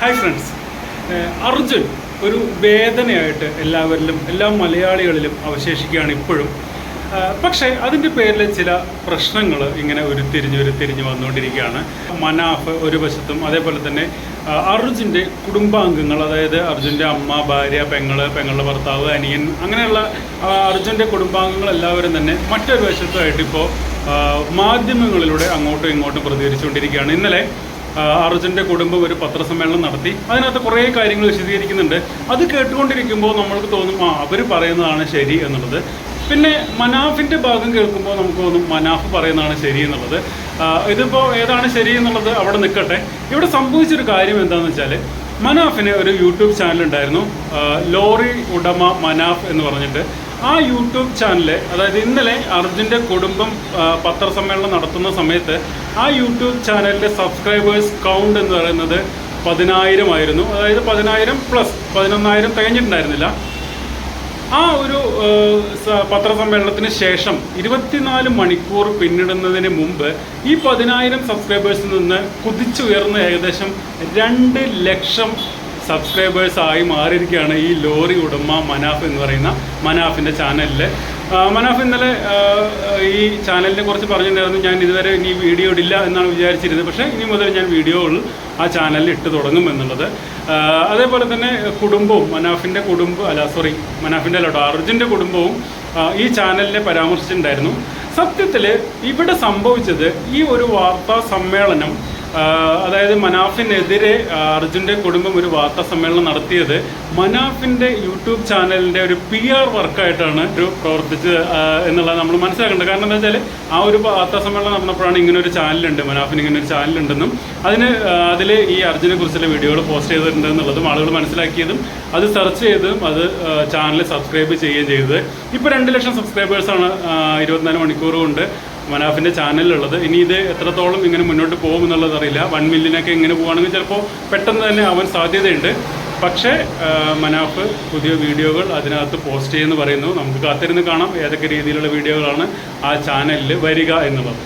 Hi friends Arjun ഒരു വേദനയായിട്ട് എല്ലാവരിലും എല്ലാ മലയാളികളിലും അവശേഷിക്കുകയാണ് ഇപ്പോഴും. പക്ഷേ അതിന്റെ പേരിൽ ചില പ്രശ്നങ്ങൾ ഇങ്ങനെ ഉരുത്തിരിഞ്ഞ് ഉരുത്തിരിഞ്ഞ് വന്നുകൊണ്ടിരിക്കുകയാണ്. മനാഫ് ഒരു വശത്തും അതേപോലെ തന്നെ അർജുന്റെ കുടുംബാംഗങ്ങൾ അതായത് അർജുന്റെ അമ്മ ഭാര്യ പെങ്ങൾ പെങ്ങളുടെ ഭർത്താവ് അനിയൻ അങ്ങനെയുള്ള അർജുന്റെ കുടുംബാംഗങ്ങൾ എല്ലാവരും തന്നെ മറ്റൊരു വശത്തുമായിട്ട് ഇപ്പോൾ മാധ്യമങ്ങളിലൂടെ അങ്ങോട്ടും ഇങ്ങോട്ടും പ്രതികരിച്ചുകൊണ്ടിരിക്കുകയാണ്. ഇന്നലെ അർജുന്റെ കുടുംബം ഒരു പത്രസമ്മേളനം നടത്തി. അതിനകത്ത് കുറേ കാര്യങ്ങൾ വിശദീകരിക്കുന്നുണ്ട്. അത് കേട്ടുകൊണ്ടിരിക്കുമ്പോൾ നമ്മൾക്ക് തോന്നും ആ അവർ പറയുന്നതാണ് ശരി എന്നുള്ളത്. പിന്നെ മനാഫിന്റെ ഭാഗം കേൾക്കുമ്പോൾ നമുക്ക് തോന്നും മനാഫ് പറയുന്നതാണ് ശരി എന്നുള്ളത്. ഇതിപ്പോൾ ഏതാണ് ശരി എന്നുള്ളത് അവിടെ നിൽക്കട്ടെ. ഇവിടെ സംഭവിച്ചൊരു കാര്യം എന്താണെന്ന് വെച്ചാൽ മനാഫിന് ഒരു യൂട്യൂബ് ചാനൽ ഉണ്ടായിരുന്നു ലോറി ഉടമ മനാഫ് എന്ന് പറഞ്ഞിട്ട്. ആ യൂട്യൂബ് ചാനലിൽ അതായത് ഇന്നലെ അർജുന്റെ കുടുംബം പത്രസമ്മേളനം നടത്തുന്ന സമയത്ത് ആ യൂട്യൂബ് ചാനലിന്റെ സബ്സ്ക്രൈബേഴ്സ് കൗണ്ട് എന്ന് പറയുന്നത് പതിനായിരം ആയിരുന്നു. അതായത് പതിനായിരം പ്ലസ് പതിനൊന്നായിരം തികഞ്ഞിട്ടുണ്ടായിരുന്നില്ല. ആ ഒരു പത്രസമ്മേളനത്തിന് ശേഷം ഇരുപത്തിനാല് മണിക്കൂർ പിന്നിടുന്നതിന് മുമ്പ് ഈ പതിനായിരം സബ്സ്ക്രൈബേഴ്സിൽ നിന്ന് കുതിച്ചുയർന്ന ഏകദേശം രണ്ട് ലക്ഷം സബ്സ്ക്രൈബേഴ്സായി മാറിയിരിക്കുകയാണ് ഈ ലോറി ഉടമ മനാഫ് എന്ന് പറയുന്ന മനാഫിന്റെ ചാനലിൽ മനാഫ് ഇന്നലെ ഈ ചാനലിനെ കുറിച്ച് പറഞ്ഞിട്ടുണ്ടായിരുന്നു ഞാൻ ഇതുവരെ ഇനി വീഡിയോ ഇടില്ല എന്നാണ് വിചാരിച്ചിരുന്നത് പക്ഷേ ഇനി മുതൽ ഞാൻ വീഡിയോകൾ ആ ചാനലിൽ ഇട്ട് തുടങ്ങും എന്നുള്ളത്. അതേപോലെ തന്നെ കുടുംബവും മനാഫിന്റെ കുടുംബം അല്ല സോറി മനാഫിന്റെ അല്ലോ അർജുന്റെ കുടുംബവും ഈ ചാനലിനെ പരാമർശിച്ചിട്ടുണ്ടായിരുന്നു. സത്യത്തിൽ ഇവിടെ സംഭവിച്ചത് ഈ ഒരു വാർത്താ സമ്മേളനം അതായത് മനാഫിനെതിരെ അർജുന്റെ കുടുംബം ഒരു വാർത്താ സമ്മേളനം നടത്തിയത്. മനാഫിന്റെ യൂട്യൂബ് ചാനലിന്റെ ഒരു പി ആർ വർക്കായിട്ടാണ് ഒരു പ്രവർത്തിച്ചത് എന്നുള്ളത് നമ്മൾ മനസ്സിലാക്കേണ്ടത്. കാരണം എന്താ വെച്ചാൽ ആ ഒരു വാർത്താ സമ്മേളനം നടന്നപ്പോഴാണ് ഇങ്ങനെ ഒരു ചാനലുണ്ട് മനാഫിന് ഇങ്ങനെ ഒരു ചാനലുണ്ടെന്നും അതിന് അതിൽ ഈ അർജുനെ കുറിച്ചുള്ള വീഡിയോകൾ പോസ്റ്റ് ചെയ്തിട്ടുണ്ട് എന്നുള്ളതും ആളുകൾ മനസ്സിലാക്കിയതും അത് സെർച്ച് ചെയ്തതും അത് ചാനൽ സബ്സ്ക്രൈബ് ചെയ്യുകയും ചെയ്തത്. ഇപ്പോൾ രണ്ട് ലക്ഷം സബ്സ്ക്രൈബേഴ്സാണ് ഇരുപത്തിനാല് മണിക്കൂർ കൊണ്ട് മനാഫിന്റെ ചാനലിലുള്ളത്. ഇനി ഇത് എത്രത്തോളം ഇങ്ങനെ മുന്നോട്ട് പോകും എന്നുള്ളത് അറിയില്ല. വൺ മില്യനൊക്കെ ഇങ്ങനെ പോവുകയാണെങ്കിൽ ചിലപ്പോൾ പെട്ടെന്ന് തന്നെ ആവാൻ സാധ്യതയുണ്ട്. പക്ഷേ മനാഫ് പുതിയ വീഡിയോകൾ അതിനകത്ത് പോസ്റ്റ് ചെയ്യുമെന്ന് പറയുന്നു. നമുക്ക് കാത്തിരുന്ന് കാണാം ഏതൊക്കെ രീതിയിലുള്ള വീഡിയോകളാണ് ആ ചാനലിൽ വരിക എന്നുള്ളത്.